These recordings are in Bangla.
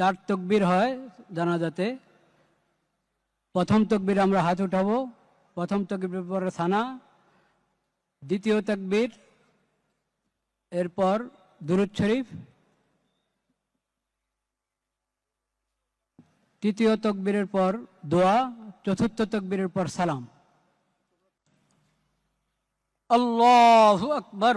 চার তকবির হয় জানাজাতে। প্রথম তকবির আমরা হাত উঠাবো। প্রথম তকবির পরে সানা। দ্বিতীয় তকবির, এরপর দুরুদ শরীফ। তৃতীয় তকবীরের পর দোয়া। চতুর্থ তকবীরের পর সালাম। আল্লাহ আকবার।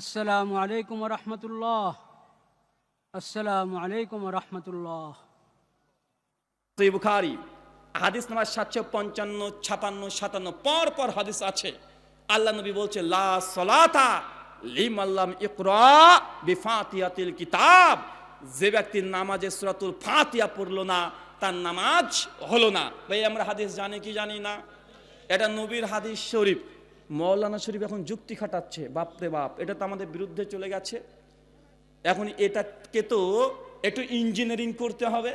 আসসালামু আলাইকুম রহমতুল্লাহ আসসালামু আলাইকুম রহমতুল্লাহ সহি বুখারি, হাদিস নাম্বার সাতশো পঞ্চান্ন, ছাপান্ন, সাতান্ন, পর পর হাদিস আছে। আল্লাহ নবী বলছে, লা সলাতা লিম আল্লাম ইকরা বিফাতিয়াতিল কিতাব। যে ব্যক্তি নামাজে সুরাতুল ফাতিয়া পড়ল না, তার নামাজ হলো না। ভাই, আমরা হাদিস জানি কি জানি না? এটা নবীর হাদিস শরীফ। মৌলানা শরীফ এখন যুক্তি খাটাচ্ছে বাপরে বাপ, এটা তো আমাদের বিরুদ্ধে চলে গেছে। এখন এটাকে তো একটু ইঞ্জিনিয়ারিং করতে হবে,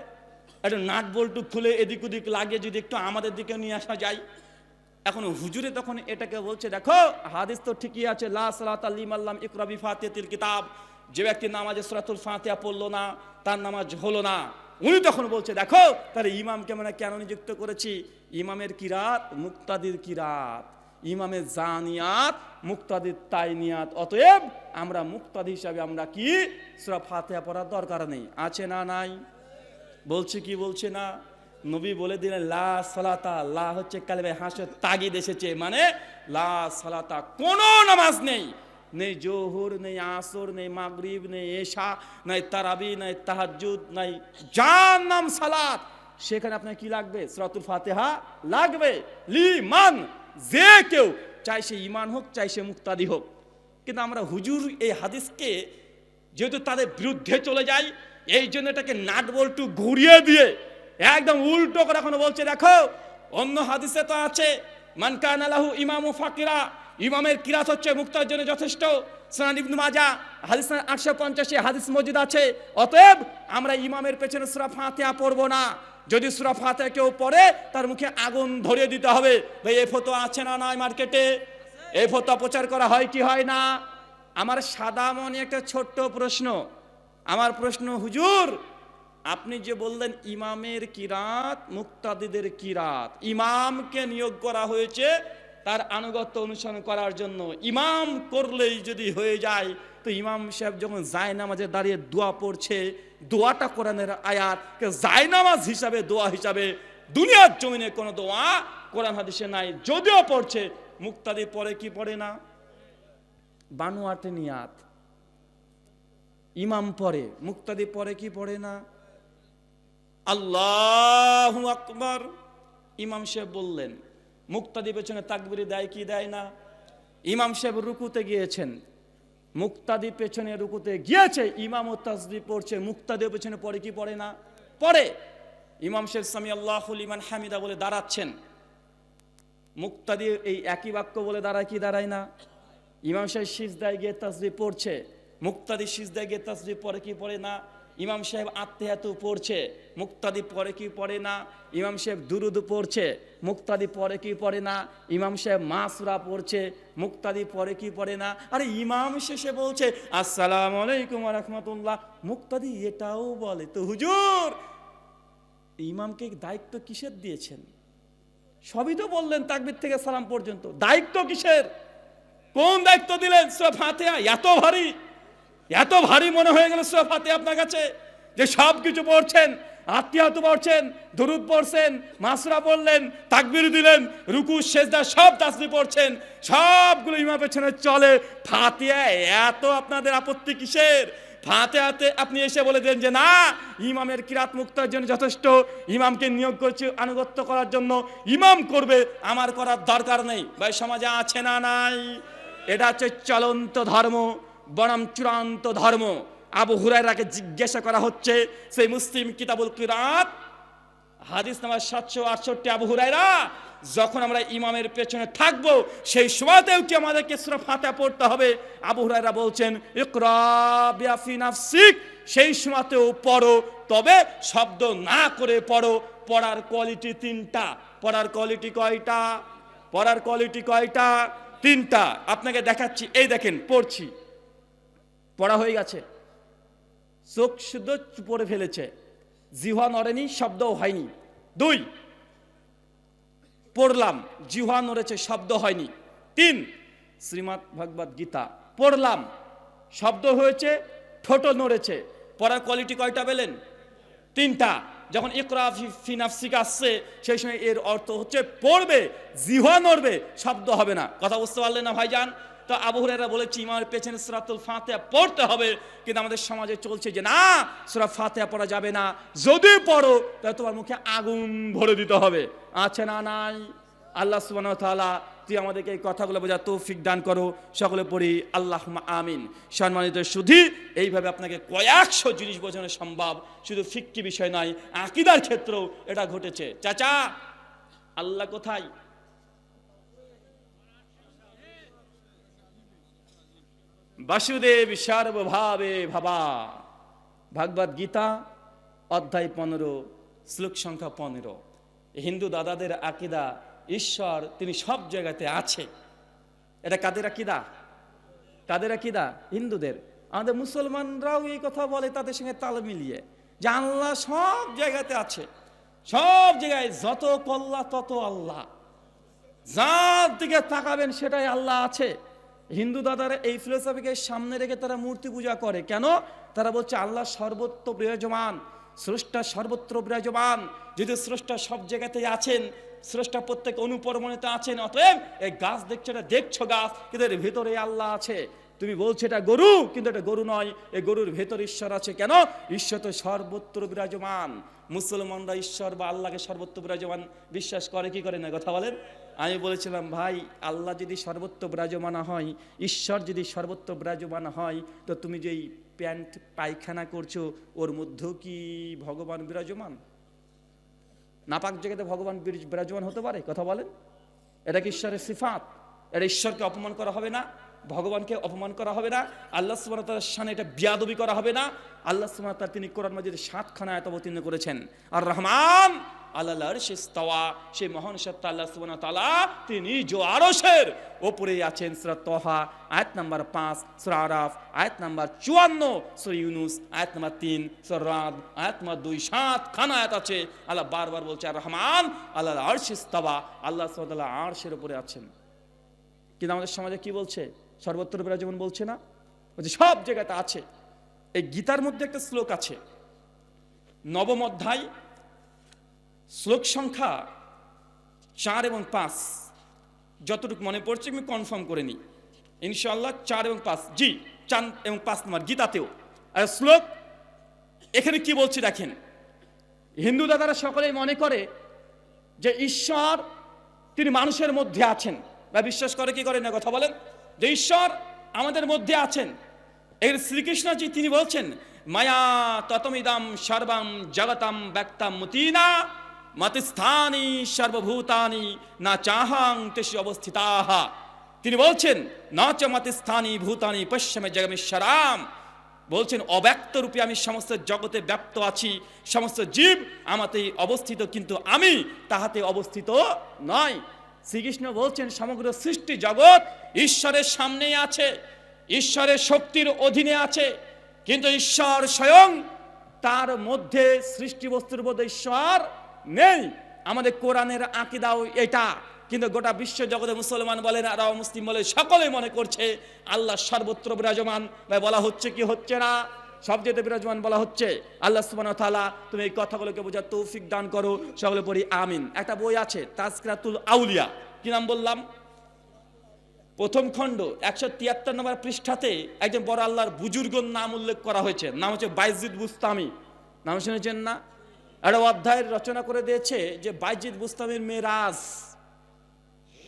একটু নাট বল্টু খুলে এদিক ওদিক লাগিয়ে যদি একটু আমাদের দিকে নিয়ে আসা যায়। এখন হুজুরে তখন এটাকে বলছে, দেখো, হাদিস তো ঠিকই আছে, লা ইকরাবি ফাতিয়াতিল কিতাব, যে ব্যক্তি নামাজে সুরাতুল ফাতিহা পড়ল না, তার নামাজ হলো না। উনি তখন বলছে, দেখো, তাহলে ইমামকে আমরা কেন নিযুক্ত করেছি? ইমামের কিরাত মুক্তাদির কিরাত ইমামের জানিয়াত, মুক্তাদির তাইনিয়াত। অতএব আমরা মুক্তাদি হিসাবে আমরা কি? সুরা ফাতিহা পড়ার দরকার নেই। আছে না নাই? বলছে কি বলছে না? নবী বলে দিলেন, লা সালাতা, লা হচ্ছে কালেবে হাসর, তাগিদ এসেছে। মানে লা সালাতা, কোনো নামাজ নেই। নেই জোহর, নেই আসর, নেই মাগরিব, নেই এশা, নাই তারাবি, নাই তাহাজ্জুদ, নাই যার নাম সালাত। সেখানে আপনার কি লাগবে? সরাতুল ফাতেহা লাগবে। লি মান যে কেউ চাই সে ইমান হোক চাই সে মুক্তাদি হোক। কিন্তু আমরা হুজুর এই হাদিসকে যেহেতু তাদের বিরুদ্ধে চলে যাই, এই জন্য এটাকে নাট বল্টু ঘুরিয়ে দিয়ে একদম উল্টো করে এখন বলছে, দেখো, অন্য হাদিসে তো আছে মানকান আলাহু ইমামু ফাকিরা, ইমামের কিরাত হচ্ছে মুক্তার জন্য যথেষ্ট। সনান মাজা, হাদিস আটশো পঞ্চাশে হাদিস মসজিদ আছে। অতএব আমরা ইমামের পেছনে সুরা ফাতিহা পড়ব না। যদি সুরা ফাতিহা কেউ পড়ে, তার মুখে আগুন ধরিয়ে দিতে হবে। ভাই, এ ফটো আছে না নয় মার্কেটে? এই ফটো প্রচার করা হয় কি হয় না? আমার সাদা মনে একটা ছোট্ট প্রশ্ন। আমার প্রশ্ন, হুজুর, আপনি যে বললেন ইমামের কিরাত মুক্তাদিদের কিরাত ইমামকে নিয়োগ করা হয়েছে তার আনুগত্য অনুসরণ করার জন্য। ইমাম করলেই যদি হয়ে যায়, তো ইমাম সাহেব যখন যায় নামাজে দাঁড়িয়ে দোয়া পড়ছে দোয়াটা কোরআনের আয়াত যায় নামাজ হিসাবে, দোয়া হিসাবে দুনিয়ার জমিনে কোনো দোয়া কোরআন হাদিসে নাই, যদিও পড়ছে, মুক্তাদি পরে কি পড়ে না? বানুয়াতে নিয়াত, ইমাম পরে মুক্তাদি পরে কি পড়ে না? আল্লাহ আকবর, ইমাম সাহেব বললেন, মুক্তাদি পেছনে তাকবিরি দেয় কি দেয় না? ইমাম সাহেব রুকুতে গিয়েছেন মুক্তাদি পেছনে রুকুতে গিয়েছে, ইমাম ও তাসদি পড়ছে মুক্তাদি পেছনে পড়ে কি পড়ে না? পড়ে। ইমাম শেখ সামি আল্লাহুল ইমান হামিদা বলে দাঁড়াচ্ছেন। মুক্তাদি এই একই বাক্য বলে দাঁড়ায় কি দাঁড়ায় না? ইমাম সাহেব সিজদায় গিয়ে তাসবি পড়ছে, মুক্তাদি সিজদায় গিয়ে তাসবি পড়ে কি পড়ে না? ইমাম সাহেব আত্মেহাতু পড়ছে, মুক্তাদি পরে কি পড়ে না? ইমাম সাহেব দুরুদ পড়ছে, মুক্তাদি পরে কি পড়ে না? ইমাম সাহেব মাসুরা পড়ছে, মুক্তাদি পরে কি পড়ে না? আরে ইমাম শেষে বলছে, আসসালামু আলাইকুম রহমতুল্লাহ। মুক্তাদি এটাও বলে, তো হুজুর, ইমামকে দায়িত্ব কিসের দিয়েছেন? সবই তো বললেন তাকবির থেকে সালাম পর্যন্ত। দায়িত্ব কিসের? কোন দায়িত্ব দিলেন? সুরা ফাতিহা, এত ভারী। এত ভারী মনে হয়ে গেল সুরা ফাতিহা আপনার কাছে যে সব কিছু পড়ছেন, আত্মীয়ত পড়ছেন, দরুদ পড়ছেন, মাসরা পড়লেন, তাকবির দিলেন, রুকু, সেজদা, সব তাসবি পড়ছেন, সবগুলো ইমা পেছনে চলে। ফাতিয়া এত আপনাদের আপত্তি কিসের? ফাতে হাতে আপনি এসে বলে দেন যে, না, ইমামের কিরাত মুক্তার জন্য যথেষ্ট। ইমামকে নিয়োগ করছে আনুগত্য করার জন্য। ইমাম করবে, আমার করার দরকার নেই। ভাই, সমাজে আছে না নাই? এটা হচ্ছে চলন্ত ধর্ম। বনাম চূড়ান্ত ধর্ম। আবু হুরাইরাকে জিজ্ঞাসা করা হচ্ছে, সেই মুসলিম কিতাবুল কিরাত, হাদিস নাম্বার সাতশো আটষট্টি আবু হুরাইরা যখন আমরা ইমামের পেছনে থাকব, সেই সময়তেও কি আমাদেরকে সুরা ফাতিহা পড়তে হবে? আবু হুরাইরা বলছেন, ইকরা বিয়াফি সেই সময়তেও পড়ো, তবে শব্দ না করে পড়ো। পড়ার কোয়ালিটি তিনটা। পড়ার কোয়ালিটি কয়টা? পড়ার কোয়ালিটি কয়টা? তিনটা। আপনাকে দেখাচ্ছি, এই দেখেন, পড়ছি। পড়া হয়ে গেছে। চোখ শুদ্ধ পড়ে ফেলেছে। জিহ্বা নড়েনি, শব্দও হয়নি। দুই, পড়লাম, জিহ্বা নড়েছে, শব্দ হয়নি। তিন শ্রীমৎ ভগবত গীতা, পড়লাম, শব্দ হয়েছে ঠোঁটো নড়েছে। পড়ার কোয়ালিটি কয়টা পেলেন? তিনটা। যখন ইকরা ফি- ফি আসছে, সেই সময় এর অর্থ হচ্ছে, পড়বে, জিহ্বা নড়বে, শব্দ হবে না। কথা বুঝতে পারলেন না ভাইজান? তো আবু হুরায়রা বলেছি ইমামের পেছনে সুরাতুল ফাতিহা পড়তে হবে। কিন্তু আমাদের সমাজে চলছে যে, না, সুরা ফাতিহা পড়া যাবে না। যদি পড়ো, তাহলে তোমার মুখে আগুন ভরে দিতে হবে। আছে না নাই? আল্লাহ সুবহানাহু ওয়া তাআলা, তুই আমাদেরকে এই কথাগুলো বোঝা তৌফিক দান করো। সকলে পড়ি আল্লাহ আমিন। সম্মানিত সুধি, এইভাবে আপনাকে কয়েকশো জিনিস বোঝানো সম্ভব। শুধু ফিক্কি বিষয় নয়, আকিদার ক্ষেত্রেও এটা ঘটেছে। চাচা, আল্লাহ কোথায়? বাসুদেব সর্বভাবে ভাবা। ভাগবত গীতা, অধ্যায় পনেরো, শ্লোক সংখ্যা পনেরো। হিন্দু দাদাদের আকিদা, ঈশ্বর তিনি সব জায়গাতে আছে। এটা কাদের আকিদা? কাদের আকিদা? হিন্দুদের। আমাদের মুসলমানরাও এই কথা বলে, তাদের সঙ্গে তাল মিলিয়ে যে আল্লাহ সব জায়গাতে আছে। সব জায়গায় যত কল্লা, তত আল্লাহ। যার দিকে তাকাবেন, সেটাই আল্লাহ আছে। হিন্দু দাদারা এই ফিলোসফিকে সামনে রেখে তারা মূর্তি পূজা করে। কেন? তারা বলছে, আল্লাহ সর্বত্র বিরাজমান, স্রষ্টা সর্বত্র বিরাজমান। যদি স্রষ্টা সব জায়গাতেই আছেন, স্রষ্টা প্রত্যেক অনুপরমাণিতে আছেন, অতএব এই গাছ দেখছ, এটা দেখছ গাছ, কিন্তু এর ভিতরে আল্লাহ আছে। তুমি বলছো, এটা গরু, কিন্তু এটা গরু নয় এই গরুর ভেতর ঈশ্বর আছে। কেন? ঈশ্বর তো সর্বত্র বিরাজমান। মুসলমানরা ঈশ্বর বা আল্লাহকে সর্বত্র বিরাজমান। বিশ্বাস করে কি করে না? কথা বলেন। আমি বলেছিলাম, ভাই, আল্লাহ যদি সর্বত্র বিরাজমান হয়, ঈশ্বর যদি সর্বত্র বিরাজমান হয়, তো তুমি যেই প্যান্ট পায়খানা করছ, ওর মধ্যেও কি ভগবান বিরাজমান? নাপাক জায়গাতে ভগবান বির- বিরাজমান হতে পারে, কথা বলেন। এটা কি ঈশ্বরের সিফাত? এটা ঈশ্বরকে অপমান করা হবে না? ভগবানকে অপমান করা হবে না? আল্লাহ সুবাহ তার সামনে এটা বিয়াদবি করা হবে না? আল্লাহ সুবাহ তার তিনি কোরআন মাজিদ সাতখানা আয়াত অবতীর্ণ করেছেন। আর রহমান আল্লাহ শেস্তাওয়া সেই মহান সত্তা আল্লাহ সুবাহ তালা তিনি জো আরসের ওপরে আছেন সুরা তহা, আয়াত নাম্বার পাঁচ, সুরা আরাফ, আয়াত নাম্বার চুয়ান্ন, সুরা ইউনুস, আয়াত নাম্বার তিন, সুরা রাদ, আয়াত নাম্বার দুই সাত খানা আয়াত আছে। আল্লাহ বারবার বলছে, আর রহমান, আল্লাহ আরশিস্তাওয়া আল্লাহ সুবাহ আরশের উপরে আছেন। কিন্তু আমাদের সমাজে কি বলছে? সর্বত্র বিরাজমান বলছে না? বলছে, সব জায়গাতে আছে। এই গীতার মধ্যে একটা শ্লোক আছে, নবম অধ্যায় শ্লোক সংখ্যা চার এবং পাঁচ। যতটুকু মনে পড়ছে আমি কনফার্ম করে নিই। ইনশাল্লাহ চার এবং পাঁচ। জি, চার এবং পাঁচ নম্বর গীতাতেও। আর শ্লোক, এখানে কি বলছি দেখেন? হিন্দু দাদারা সকলেই মনে করে যে ঈশ্বর, তিনি মানুষের মধ্যে আছেন। বা বিশ্বাস করে কি করে না কথা বলেন? যে ঈশ্বর আমাদের মধ্যে আছেন। এর শ্রীকৃষ্ণজি তিনি বলছেন, মায়া ততমিদাম সর্বাম জগতাম ব্যক্তাম মতিনা। মতিস্থানি সর্বভূতানি না চাহাং তেসি অবস্থিতাহা। তিনি বলছেন, না চ মতিস্থানি ভূতানি পশ্চিমে জগমেশ্বরাম বলছেন, অব্যক্ত রূপে আমি সমস্ত জগতে ব্যক্ত আছি, সমস্ত জীব আমাতেই অবস্থিত, কিন্তু আমি তাহাতে অবস্থিত নয়। শ্রীকৃষ্ণ বলছেন, সমগ্র সৃষ্টি জগৎ ঈশ্বরের সামনেই আছে, ঈশ্বরের শক্তির অধীনে আছে, কিন্তু ঈশ্বর স্বয়ং তার মধ্যে সৃষ্টি বস্তুর মধ্যে ঈশ্বর নেই। আমাদের কোরআনের আকিদাও এটা। কিন্তু গোটা বিশ্ব জগতে মুসলমান বলেন আর মুসলিম বলে সকলে মনে করছে, আল্লাহ সর্বত্র বিরাজমান। ভাই, বলা হচ্ছে কি হচ্ছে না? সব যেতে বিরাজমান বলা হচ্ছে, আল্লাহ সুবহানাহু ওয়া তাআলা তুমি এই কথাগুলোকে বোঝার তৌফিক দান করো, সকলে পড়ি আমিন। একটা বই আছে, তাজকিরাতুল আউলিয়া। কি নাম বললাম? প্রথম খণ্ড, একশো তিয়াত্তর নম্বর পৃষ্ঠাতে একজন বড় আল্লাহর বুজুর্গর নাম উল্লেখ করা হয়েছে। নাম হচ্ছে বাইজিদ বুস্তামি। নাম শুনেছেন না? একটা অধ্যায়ের রচনা করে দিয়েছে যে বাইজিদ বুস্তামির মেরাজ।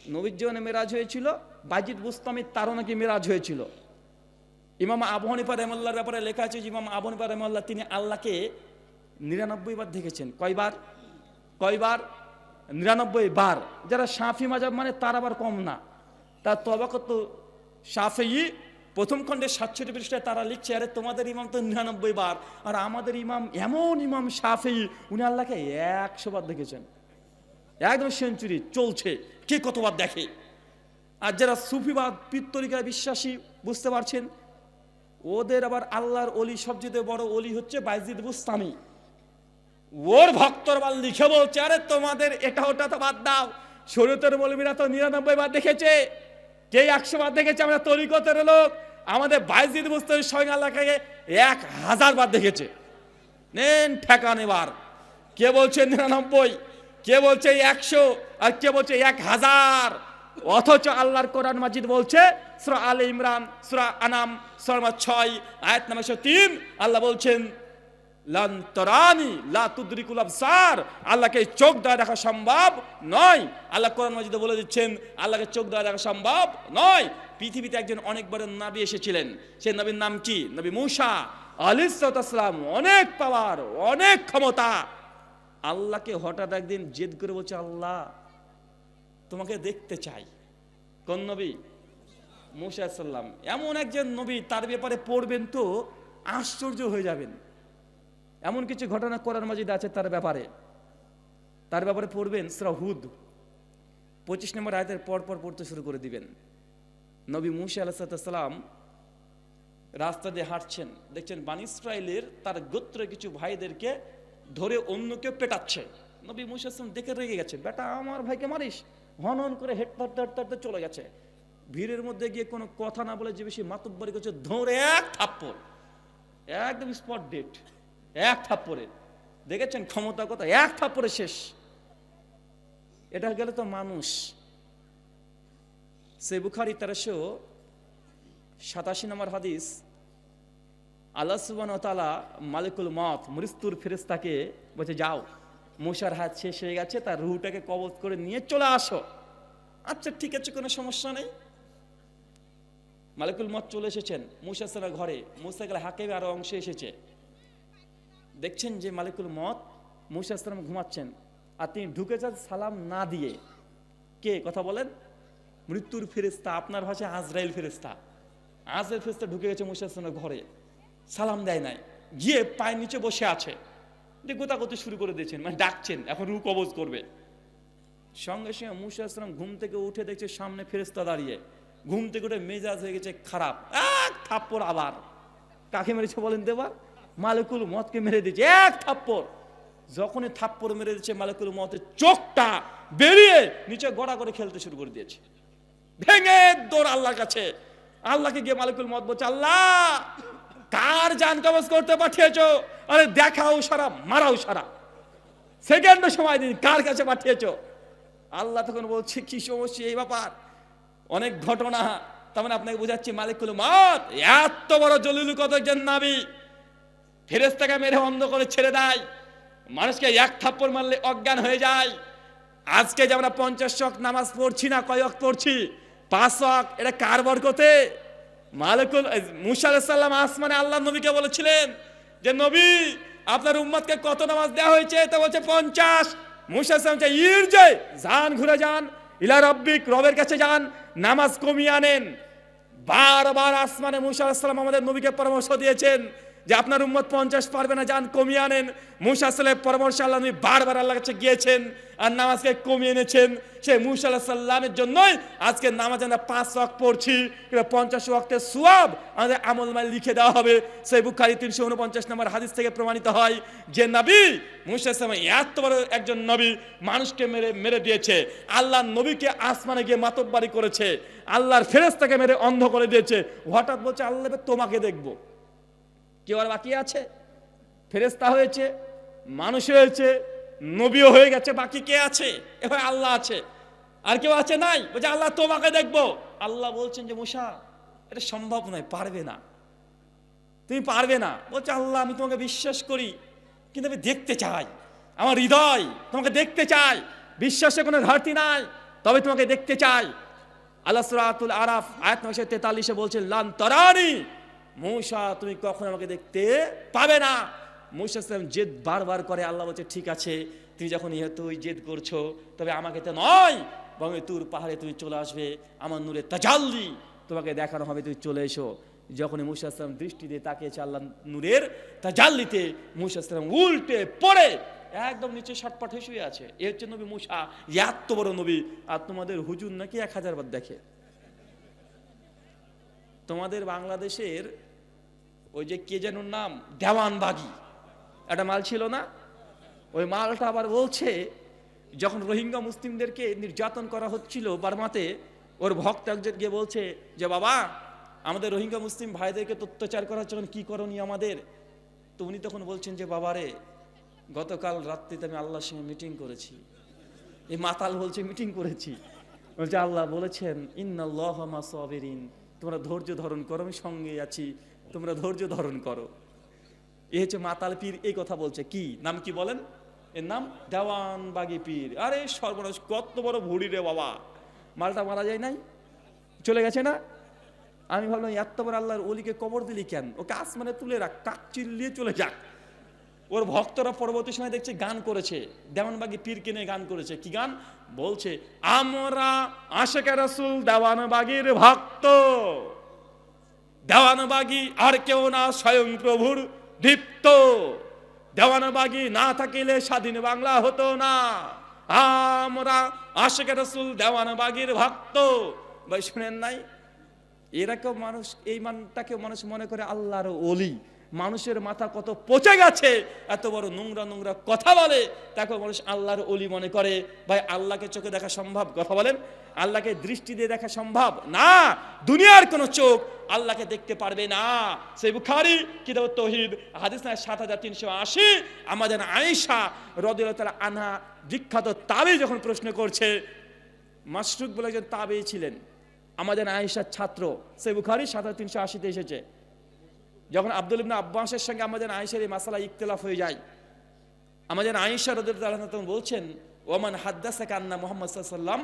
নবীর জীবনে মেরাজ হয়েছিল, বাইজিদ বুস্তামির তারও নাকি মেরাজ হয়েছিল। ইমাম আবু হানিফা রহমাল্লার ব্যাপারে লেখা আছে যে ইমাম আবু হানিফা রহমাল্লাহ তিনি আল্লাহকে নিরানব্বই বার দেখেছেন। কয়বার? কয়বার? নিরানব্বই বার। যারা সাফি মাজাব মানে তার আবার কম না। তার তবাকত সাফেই প্রথম খণ্ডে সাতষট্টি পৃষ্ঠায় তারা লিখছে, আরে তোমাদের ইমাম তো নিরানব্বই বার। আর আমাদের ইমাম এমন ইমাম সাফি উনি আল্লাহকে একশো বার দেখেছেন। একদম সেঞ্চুরি চলছে, কে কতবার দেখে? আর যারা সুফিবাদ পিত্তরিকায় বিশ্বাসী, বুঝতে পারছেন? ওদের আবার আল্লাহর অলি, সবচেয়ে বড় অলি হচ্ছে বাইজিদ বুস্তামি। ওর ভক্তর বার লিখে বলছে, আরে তোমাদের এটা ওটা তো বাদ দাও। শরীয়তের মৌলবীরা তো নিরানব্বই বার দেখেছে। কে একশো বার দেখেছে আমরা তরিকতের লোক, আমাদের বাইজিদ বুস্তামির সঙ্গে আল্লাহকে এক হাজার বার দেখেছে। নেন ঠেকানে বার কে বলছে নিরানব্বই? কে বলছে একশো? আর কে বলছে এক হাজার? অথচ আল্লাহর কোরআন মাজিদ বলছে, সুরা আল ইমরান, সুরা আনাম, সুরা ছয়, আয়াত নামে তিন, আল্লাহ বলছেন লান্তরানি লা তুদরিকুল আবসার। আল্লাহকে চোখ দেওয়া দেখা সম্ভব নয়। আল্লাহ কোরআন মাজিদে বলে দিচ্ছেন, আল্লাহকে চোখ দেওয়া দেখা সম্ভব নয়। পৃথিবীতে একজন অনেক বড় নাবি এসেছিলেন। সেই নবীর নাম কি? নবী মুসা। আলিসালাম অনেক পাওয়ার, অনেক ক্ষমতা। আল্লাহকে হঠাৎ একদিন জেদ করে বলছে, আল্লাহ, তোমাকে দেখতে চাই। কোন নবী? মুসা সাল্লাম এমন একজন নবী, তার ব্যাপারে পড়বেন তো, আশ্চর্য হয়ে যাবেন। এমন কিছু ঘটনা করার মাজিদ আছে তার ব্যাপারে। তার ব্যাপারে পড়বেন সুরা হুদ। পঁচিশ নম্বর আয়তের পর পর পড়তে শুরু করে দিবেন। নবী মুসা আলাহাতাম রাস্তা দিয়ে হাঁটছেন। দেখছেন, বানি ইসরায়েলের তার গোত্র কিছু ভাইদেরকে ধরে অন্যকে পেটাচ্ছে। নবী মুসা দেখে রেগে গেছে, বেটা, আমার ভাইকে মারিস? হন হন করে হাঁটতে হাঁটতে চলে গেছে। ভিড়ের মধ্যে গিয়ে কোনো কথা না বলে যে বেশি মাতব্বরি করছে ধরে এক থাপ্পড়। একদম স্পট ডেট এক থাপ্পড়ে দেখেছেন ক্ষমতা কথা এক থাপ্পড়ে শেষ। এটা গেলে তো মানুষ। সে বুখারি তেরোশো সাতাশি নম্বর হাদিস, আল্লাহ সুবান তালা মালিকুল মত মৃত্যুর ফেরেস্তাকে বলছে, যাও, মশার হাত শেষ হয়ে গেছে, তার রুহটাকে কবজ করে নিয়ে চলে আসো। আচ্ছা ঠিক আছে, কোনো সমস্যা নেই। মালিকুল মত চলে এসেছেন মুসাসেরা ঘরে। মুসা গেলে হাকে আরও অংশ এসেছে। দেখছেন যে মালিকুল মত মুসা আসলাম ঘুমাচ্ছেন। আর তিনি ঢুকে যান, সালাম না দিয়ে। কে? কথা বলেন। মৃত্যুর ফেরেস্তা আপনার ভাষায় আজরাইল ফেরেস্তা আজরাইল ফেরেস্তা ঢুকে গেছে মুসা আসলামের ঘরে। সালাম দেয় নাই। গিয়ে পায়ের নিচে বসে আছে। দিয়ে গোতাগতি শুরু করে দিয়েছেন। মানে ডাকছেন, এখন রু কবজ করবে। সঙ্গে সঙ্গে মুসা আসলাম ঘুম থেকে উঠে দেখছে সামনে ফেরেস্তা দাঁড়িয়ে। ঘুম থেকে উঠে মেজাজ হয়ে গেছে খারাপ। এক থাপ্পড় আবার। কাকে মেরেছে বলেন দেবার মালিকুল মতকে মেরে দিয়েছে। এক থাপ্পড়। যখনই থাপ্পড় মেরে দিচ্ছে মালিকুল মতের চোখটা বেরিয়ে নিচে গড়া করে খেলতে শুরু করে দিয়েছে। ভেঙে দৌড় আল্লাহর কাছে। আল্লাহকে গিয়ে মালিকুল মত বলছে, আল্লাহ, কার জান কবজ করতে পাঠিয়েছো? আরে দেখাও সারা, মারাও সারা। সেকেন্ড সময় দিন, কার কাছে পাঠিয়েছো? আল্লাহ তখন বলছে, কি সমস্যা এই ব্যাপার? অনেক ঘটনা। তার মানে আপনাকে বোঝাচ্ছি, মালিকুল মত এত বড় জলিলু কত একজন নাবি ফেরেস্তাকে মেরে অন্ধ করে ছেড়ে দেয়। মানুষকে এক থাপ্পড় মারলে অজ্ঞান হয়ে যায়। আজকে যে আমরা পঞ্চাশ শখ নামাজ পড়ছি না কয়ক পড়ছি? পাঁচ শখ এটা কার বরকতে? মালিকুল মুসা আলাইসাল্লাম আসমানে আল্লাহ নবীকে বলেছিলেন যে, নবী, আপনার উম্মতকে কত নামাজ দেওয়া হয়েছে? তা বলছে, পঞ্চাশ। মুসা আসলাম ইর যে, যান, ঘুরে যান। ইলা রব্বিক, রবের কাছে যান। নামাজ কমিয়ে আনেন। বারবার আসমানে মুসা আসসালাম আমাদের নবীকে পরামর্শ দিয়েছেন। যে আপনার উম্মত পঞ্চাশ পারবে না, যান কমিয়ে আনেন। মুসা সাল্লামের পরামর্শ আল্লাহ বারবার আল্লাহ কাছে গিয়েছেন আর নামাজকে কমিয়ে এনেছেন। সেই মুসা আল্লাহ সাল্লামের জন্যই আজকে নামাজ আমরা পাঁচ ওয়াক পড়ছি কিংবা পঞ্চাশ ওয়াক্তের সুয়াব আমাদের আমল মাল লিখে দেওয়া হবে। সেই বুখারি তিনশো উনপঞ্চাশ নম্বর হাদিস থেকে প্রমাণিত হয় যে নবী, মুসা সাল্লাম এত বড় একজন নবী মানুষকে মেরে মেরে দিয়েছে। আল্লাহ নবীকে আসমানে গিয়ে মাতব্বারি করেছে। আল্লাহর ফেরেস্তাকে মেরে অন্ধ করে দিয়েছে। হঠাৎ বলছে, আল্লাহ তোমাকে দেখব। কেউ আর বাকি আছে? ফেরেস্তা হয়েছে মানুষ হয়েছে, নবীও হয়ে গেছে, বাকি কে আছে? এবার আল্লাহ আছে। আর কেউ আছে নাই? বলছে, আল্লাহ, তোমাকে দেখব। আল্লাহ বলছেন যে, মুসা, এটা সম্ভব নয়, পারবে না। তুমি পারবে না। বলছে, আল্লাহ, আমি তোমাকে বিশ্বাস করি, কিন্তু আমি দেখতে চাই। আমার হৃদয় তোমাকে দেখতে চাই। বিশ্বাসে কোনো ঘাটতি নাই, তবে তোমাকে দেখতে চাই। আল্লাহ সুরাতুল আরাফ, আয়াত নয়শো তেতাল্লিশে বলছে, লান তরানি মৌসা তুমি কখন আমাকে দেখতে পাবে না। মৌসা ইসলাম জেদ বারবার করে, আল্লাহ বলছে, ঠিক আছে, তুমি যখন ইহেতু ওই জেদ করছ, তবে আমাকে তো নয় এই তুর পাহাড়ে তুমি চলে আসবে, আমার নূরে তাজাল্লি, তোমাকে দেখানো হবে, তুমি চলে এসো। যখন মুসা ইসলাম দৃষ্টি দিয়ে তাকিয়েছে আল্লাহ নূরের তাজাল্লিতে মুসা ইসলাম উল্টে পড়ে, একদম নিচে শটপট হয়ে শুয়ে আছে। এ হচ্ছে নবী মুসা এত বড় নবী। আর তোমাদের হুজুর নাকি এক হাজার বার দেখে। তোমাদের বাংলাদেশের ওই যে কে যেন নাম? দেওয়ানবাগি। একটা মাল ছিল না? ওই মালটা আবার বলছে, যখন রোহিঙ্গা মুসলিমদেরকে নির্যাতন করা হচ্ছিল বার্মাতে, ওর ভক্ত একজন গিয়ে বলছে যে, বাবা, আমাদের রোহিঙ্গা মুসলিম ভাইদেরকে অত্যাচার করার জন্য কি করণীয় আমাদের? তো উনি তখন বলছেন যে বাবারে গতকাল রাত্রিতে আমি আল্লাহর সঙ্গে মিটিং করেছি। এই মাতাল বলছে, মিটিং করেছি। বলছে, আল্লাহ বলেছেন, ইন্নাল্লাহ মা সাবিরিন তোমরা ধৈর্য ধারণ করো, আমি সঙ্গে আছি, তোমরা ধৈর্য ধারণ করো। এ হচ্ছে মাতাল পীর, এই কথা বলছে। কি? নাম কি বলেন? এর নাম দেওয়ান বাগি পীর। আরে সর্বনাশ, কত বড় ভুড়ি রে বাবা। মালটা মারা যায় নাই? চলে গেছে না? আমি ভাবলাম এত বড় আল্লাহর অলিকে কবর দিলি কেন? ওকে আসমানে তুলে রাখ, কাক চিল্লিয়ে চলে যাক। ওর ভক্তরা পরবর্তী সময় দেখছে গান করেছে। দেওয়ানবাগি পীর কিনে গান করেছে। কি গান? বলছে, আমরা আশেকা রাসুল দেওয়ানবাগির ভক্ত। দেওয়ানবাগি আর কেউ না স্বয়ং প্রভুর দীপ্ত। দেওয়ানবাগি না থাকিলে স্বাধীন বাংলা হতো না। আমরা আশেকা রসুল দেওয়ানবাগির ভক্ত। ভাই, শুনেন নাই? এরকম মানুষ, এই মানটাকে মানুষ মনে করে আল্লাহর অলি মানুষের মাথা কত পচে গেছে, এত বড় নোংরা নোংরা কথা বলে তাকে মানুষ আল্লাহর অলি মনে করে, ভাই আল্লাহকে চোখে দেখা সম্ভব? কথা বলেন, আল্লাহকে দৃষ্টি দিয়ে দেখা সম্ভব? না, দুনিয়ার কোনো চোখ আল্লাহকে দেখতে পারবে না। সেই বুখারি কিতাব তহিদ, হাদিস সাত হাজার তিনশো আশি আমাদের আয়েশা রদিল আনা বিখ্যাত তাবে যখন প্রশ্ন করছে মাসরুদ বলে একজন তাবি ছিলেন আমাদের আয়েশার ছাত্র সে বুখারি সাত হাজার তিনশো আশিতে এসেছে যখন আব্দুল ইবনা আব্বাসের সঙ্গে আমাদের আয়েশার এই মাসালা ইখতলাফ হয়ে যায়, আমাদের আয়েশা রদুল্লাহ তখন বলছেন, ওমান হাদ্দাসা কান্না মোহাম্মদ সাল্লাম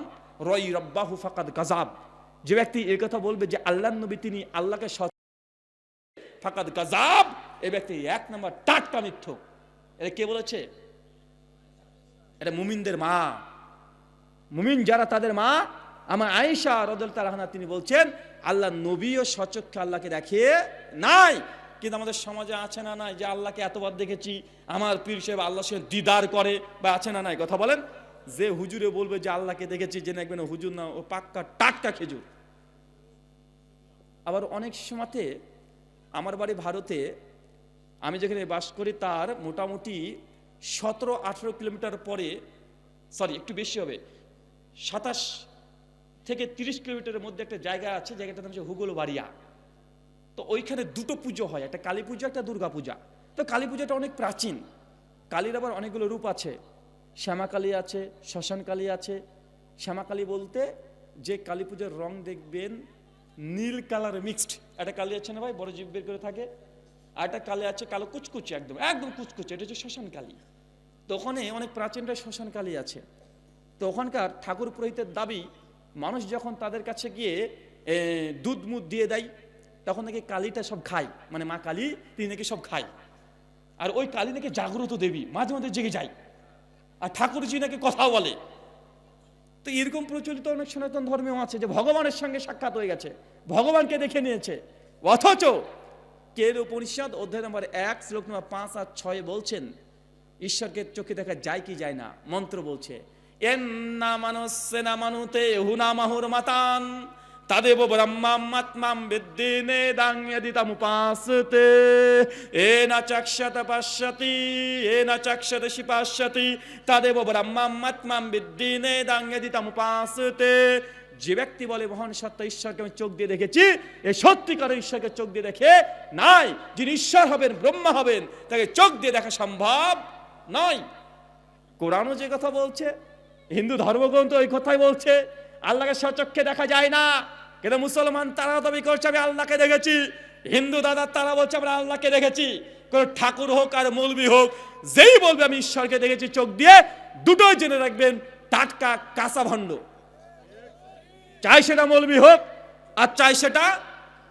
রই রব্বাহু ফাকাদ গাজাব যে ব্যক্তি এই কথা বলবে যে আল্লাহ নবী তিনি আল্লাহকে ফাকাদ গাজাব এই ব্যক্তি এক নম্বর টাটকা মিথ্য। এটা কে বলেছে? এটা মুমিনদের মা। মুমিন যারা তাদের মা, আমার আয়েশা রদল তালাহানা তিনি বলছেন আল্লাহ নবী ও সচক্ষে আল্লাহকে দেখে নাই। কিন্তু আমাদের সমাজে আছে না নাই যে আল্লাহকে এতবার দেখেছি, আমার পীর সাহেব আল্লাহর সঙ্গে দিদার করে বা আছে না নাই? কথা বলেন। যে হুজুরে বলবে যে আল্লাহকে দেখেছি, যে দেখবেন হুজুর না, ও পাক্কা টাটকা খেজুর। আবার অনেক সময়তে আমার বাড়ি ভারতে আমি যেখানে বাস করি, তার মোটামুটি সতেরো, আঠেরো কিলোমিটার পরে সরি একটু বেশি হবে, সাতাশ থেকে তিরিশ কিলোমিটারের মধ্যে একটা জায়গা আছে, জায়গাটার নাম হচ্ছে হুগল বাড়িয়া তো ওইখানে দুটো পুজো হয়, একটা কালী পুজো, একটা দুর্গা পূজা। তো কালী পূজাটা অনেক প্রাচীন। কালীর আবার অনেকগুলো রূপ আছে। শ্যামা কালী আছে, শ্মশান কালী আছে। শ্যামা কালী বলতে যে কালী পুজোর রং দেখবেন, নীল কালার মিক্সড। একটা কালী আছে না ভাই, বড় জীব বের করে থাকে। আর একটা কালী আছে, কালো কুচকুচে একদম একদম কুচকুচে, এটা হচ্ছে শ্মশান কালী। তো ওখানে অনেক প্রাচীনটা শ্মশান কালী আছে। তো ওখানকার ঠাকুর পুরোহিতের দাবি, মানুষ যখন তাদের কাছে গিয়ে দুধ মুধ দিয়ে দেয় তখন নাকি কালীটা সব খায়। মানে মা কালী, তিনি নাকি সব খায়। আর ওই কালী নাকি জাগ্রত দেবী, মাঝে মাঝে জেগে যায়। আর ঠাকুরজি নাকি কথা বলে। তো এরকম প্রচলিত অনেক সনাতন ধর্মেও আছে যে ভগবানের সঙ্গে সাক্ষাৎ হয়ে গেছে। ভগবানকে দেখে নিয়েছে। অথচ কের উপনিষদ অধ্যায় নম্বর এক, শ্লোক নম্বর পাঁচ আর ছয় বলছেন, ঈশ্বরকে চোখে দেখা যায় কি যায় না? মন্ত্র বলছে এন না মানুষে না মানুতে, হুনা মাহুর মাতান। তাদেব ব্রহ্মাত্মাম বিদ্যিনে দাঙ্গদিতামুপাসতে এ না চক্ষত পশ্যতি এ না চক্ষত শিপাশ্যতি তাদেব ব্রহ্মাত্মাম বিদ্যিনে দাঙ্গদিতামুপাসতে যে ব্যক্তি বলে, মহান সত্য ঈশ্বরকে আমি চোখ দিয়ে দেখেছি, এ সত্যিকার ঈশ্বরকে চোখ দিয়ে দেখে নাই। যিনি ঈশ্বর হবেন, ব্রহ্মা হবেন, তাকে চোখ দিয়ে দেখা সম্ভব নয় কোরআনও যে কথা বলছে, হিন্দু ধর্মগ্রন্থ ওই কথাই বলছে, আল্লাহকে সচক্ষে দেখা যায় না। কিন্তু মুসলমান তারা দাবি করছে, আমি আল্লাহকে দেখেছি। হিন্দু দাদা তারা বলছে, আমরা আল্লাহকে দেখেছি। কোন ঠাকুর হোক আর মৌলবি হোক, যেই বলবে আমি ঈশ্বরকে দেখেছি, চোখ দিয়ে দুটোই জেনে রাখবেন, টাটকা কাঁচা ভণ্ড। চাই সেটা মৌলবি হোক, আর চাই সেটা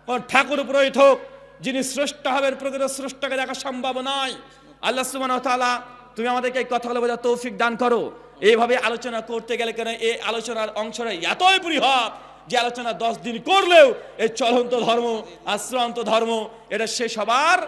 কোন ঠাকুর পুরোহিত হোক, যিনি স্রষ্ট হবেন, প্রকৃত স্রষ্টকে দেখা সম্ভব নয়। আল্লাহ সুবহানাহু তুমি আমাদেরকে এই কথাগুলো বোঝা তৌফিক দান করো। এইভাবে আলোচনা করতে গেলে কেন এই আলোচনার অংশটা এতই বৃহৎ যে আলোচনা দশ দিন করলেও এই চলন্ত ধর্ম, আশ্রান্ত ধর্ম, এটা শেষ হবার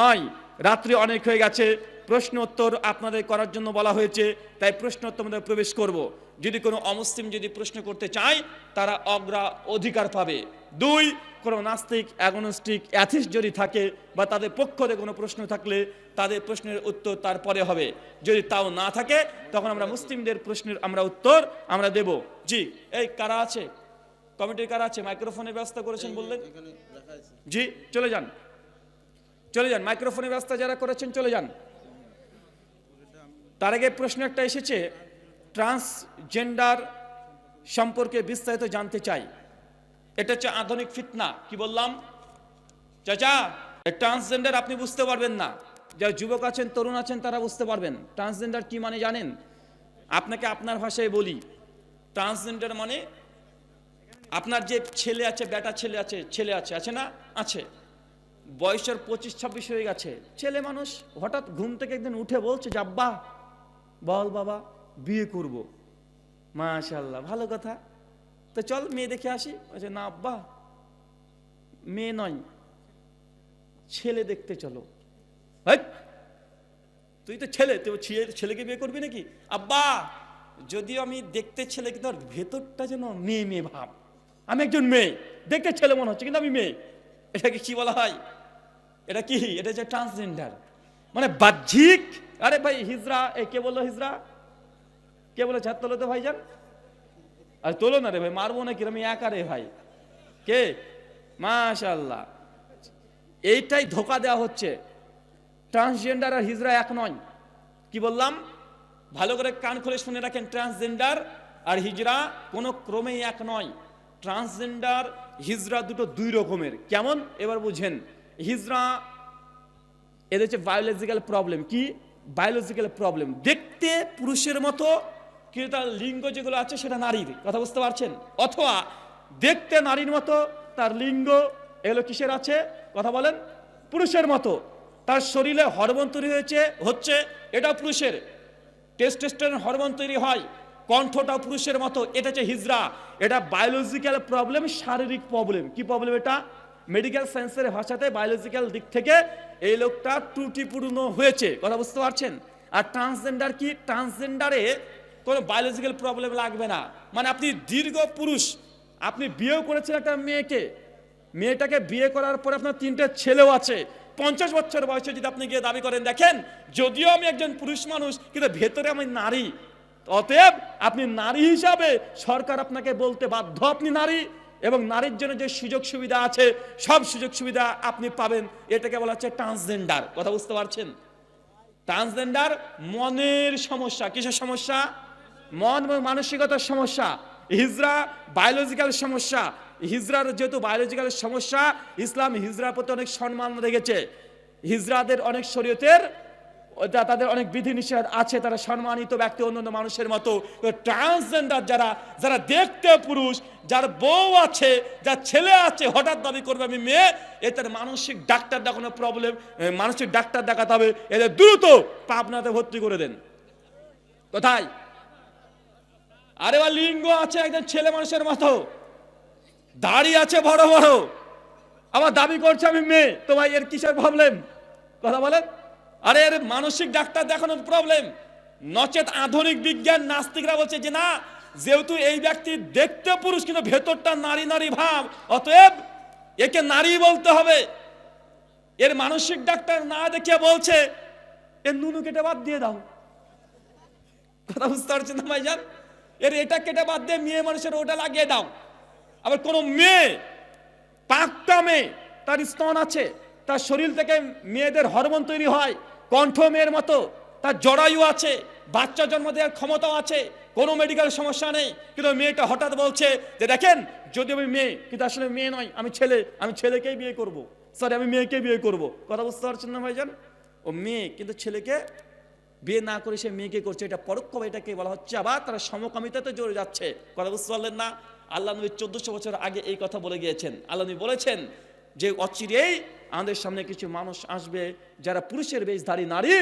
নয়। রাত্রি অনেক হয়ে গেছে প্রশ্ন উত্তর আপনাদের করার জন্য বলা হয়েছে, তাই প্রশ্ন মধ্যে প্রবেশ করব। যদি কোনো অমুসলিম যদি প্রশ্ন করতে চায়, তারা অগ্রা অধিকার পাবে। দুই, কোনো নাস্তিক, অ্যাগনস্টিক, অ্যাথিস যদি থাকে বা তাদের পক্ষ থেকে কোনো প্রশ্ন থাকলে তাদের প্রশ্নের উত্তর তারপরে হবে। যদি তাও না থাকে, তখন আমরা মুসলিমদের প্রশ্নের আমরা উত্তর আমরা দেব। জি, এই কারা আছে? কমিটির কারা আছে? মাইক্রোফোনের ব্যবস্থা করেছেন বললেন? জি চলে যান। চলে যান মাইক্রোফোনের ব্যবস্থা যারা করেছেন চলে যান। তার আগে প্রশ্ন একটা এসেছে ট্রান্সজেন্ডার সম্পর্কে বিস্তারিত জানতে চাই। এটা হচ্ছে আধুনিক ফিতনা কি বললাম? চাচা ট্রান্সজেন্ডার আপনি বুঝতে পারবেন না। যারা যুবক আছেন তরুণ আছেন তারা বুঝতে পারবেন। ট্রান্সজেন্ডার কি মানে জানেন? আপনাকে আপনার ভাষায় বলি। ট্রান্সজেন্ডার মানে আপনার যে ছেলে আছে, বেটা ছেলে আছে ছেলে আছে আছে না? আছে। বয়সের পঁচিশ, ছাব্বিশ হয়ে গেছে। ছেলে মানুষ হঠাৎ ঘুম থেকে একদিন উঠে বলছে যাব্বা বল বাবা, বিয়ে করব। মাশাল্লাহ ভালো কথা। তো চল মেয়ে দেখে আসি। বলছে, না আব্বা, মেয়ে নয়, ছেলে দেখতে চলো। তুই তো ছেলে, তুই ছেলে- ছেলেকে বিয়ে করবি নাকি? আব্বা, যদিও আমি দেখতে ছেলে, কিন্তু ভেতরটা যেন মেয়ে মেয়ে ভাব। আমি একজন মেয়ে, দেখতে ছেলে মনে হচ্ছে, কিন্তু আমি মেয়ে। এটাকে কি বলা হয়? এটা কি? এটা হচ্ছে ট্রান্সজেন্ডার মানে বাহ্যিক? আরে ভাই, হিজরা, এ কে বলল হিজরা? কে বলেছে? হাত তোলো তো ভাইজান। আর তোলো না রে ভাই, মারবো না কিরম একা রে ভাই। কে? মাশাল্লাহ এইটাই ধোকা দেওয়া হচ্ছে। ট্রান্সজেন্ডার আর হিজরা এক নয়। কি বললাম? ভালো করে কান খুলে শুনে রাখেন ট্রান্সজেন্ডার আর হিজরা কোনো ক্রমেই এক নয়। ট্রান্সজেন্ডার হিজরা দুটো দুই রকমের। কেমন? এবার বুঝেন। হিজরা এদের হচ্ছে বায়োলজিক্যাল প্রবলেম কি? বায়োলজিক্যাল প্রবলেম দেখতে পুরুষের মতো, কিন্তু তার লিঙ্গ যেগুলো আছে সেটা নারীর। কথা বুঝতে পারছেন? অথবা দেখতে নারীর মতো, তার লিঙ্গ এগুলো কিসের আছে? কথা বলেন। পুরুষের মতো। তার শরীরে হরমোন তৈরি হয়েছে, হচ্ছে এটা পুরুষের। টেস্টোস্টেরন হরমোন তৈরি হয়। কণ্ঠটা পুরুষের মতো, এটা হচ্ছে হিজরা। এটা বায়োলজিক্যাল প্রবলেম শারীরিক প্রবলেম কি প্রবলেম এটা? মেডিকেল সায়েন্সের ভাষাতে বায়োলজিক্যাল দিক থেকে এই লোকটা ত্রুটিপূর্ণ হয়েছে। কথা বুঝতে পারছেন? আর ট্রান্সজেন্ডার কি? ট্রান্সজেন্ডারে কোনো বায়োলজিক্যাল প্রবলেম লাগবে না। মানে আপনি দীর্ঘ পুরুষ, আপনি বিয়েও করেছেন একটা মেয়েকে। মেয়েটাকে বিয়ে করার পরে আপনার তিনটে ছেলেও আছে। পঞ্চাশ বছর বয়সে যদি আপনি গিয়ে দাবি করেন, দেখেন, যদিও আমি একজন পুরুষ মানুষ, কিন্তু ভেতরে আমি নারী। অতএব আপনি নারী হিসাবে সরকার আপনাকে বলতে বাধ্য আপনি নারী এবং নারীর জন্য যে সুযোগ সুবিধা আছে, সব সুযোগ সুবিধা আপনি পাবেন। এটাকে বলা হচ্ছে ট্রান্সজেন্ডার কথা বুঝতে পারছেন? ট্রান্সজেন্ডার মনের সমস্যা। কিসের সমস্যা? মন এবং মানসিকতার সমস্যা। হিজরা বায়োলজিক্যাল সমস্যা। হিজরার যেহেতু বায়োলজিক্যাল সমস্যা, ইসলাম হিজরার প্রতি অনেক সম্মান রেখেছে। হিজরাদের অনেক শরীয়তের তাদের অনেক বিধিনিষেধ আছে, তারা সম্মানিত ব্যক্তি অন্যান্য মানুষের মতো। ট্রান্সজেন্ডার যারা যারা দেখতে পুরুষ, যার বউ আছে, যার ছেলে আছে, হঠাৎ দাবি করবে, আমি মেয়ে। এদের মানসিক ডাক্তার দেখানো প্রবলেম মানসিক ডাক্তার দেখাতে হবে। এদের দ্রুত পাবনাতে ভর্তি করে দেন। কোথায়? আরে বা লিঙ্গ আছে একজন ছেলে মানুষের মতো। দাড়ি আছে বড় বড়। আবার দাবি করছে, আমি মেয়ে। তো ভাই, এর কিসের প্রবলেম কথা বলেন। আরে এর মানসিক ডাক্তার দেখানোর প্রবলেম নচেত আধুনিক বিজ্ঞান নাস্তিকরা বলছে যে, না, যেহেতু এই ব্যক্তি দেখতে পুরুষ, কিন্তু ভেতরটা নারী নারী ভাব, অতএব একে নারী বলতে হবে। এর মানসিক ডাক্তার না দেখে বলছে এর নুনু কেটে বাদ দিয়ে দাও। কথা বুঝতে পারছেন না ভাইজান? এর এটা কেটে বাদ দিয়ে মেয়ে মানুষের ওটা লাগিয়ে দাও। আবার কোনো মেয়ে পাক্তা মেয়ে, তার স্তন আছে তার শরীর থেকে মেয়েদের হরমোন তৈরি হয়, কণ্ঠ মেয়ের মতো, তার জরায়ু আছে, বাচ্চা জন্ম দেওয়ার ক্ষমতাও আছে, কোনো মেডিকেল সমস্যা নেই, কিন্তু মেয়েটা হঠাৎ বলছে যে, দেখেন, যদি আমি মেয়ে, কিন্তু আসলে মেয়ে নয়, আমি ছেলে, আমি ছেলেকেই বিয়ে করব। সরি আমি মেয়েকে বিয়ে করব। কথা বুঝতে পারছেন না ভাইজান? ও মেয়ে, কিন্তু ছেলেকে বিয়ে না করে সে মেয়েকে করছে, এটা পরোক্ষভাবে এটাকে বলা হচ্ছে আবার তারা সমকামিতাতে জড়ে যাচ্ছে। কথা বুঝতে পারলেন না? আল্লাহ নবী চোদ্দশো বছর আগে এই কথা বলে গিয়েছেন। আল্লাহ নবী বলেছেন যে অচিরেই আমাদের সামনে কিছু মানুষ আসবে যারা পুরুষের বেশধারী নারী।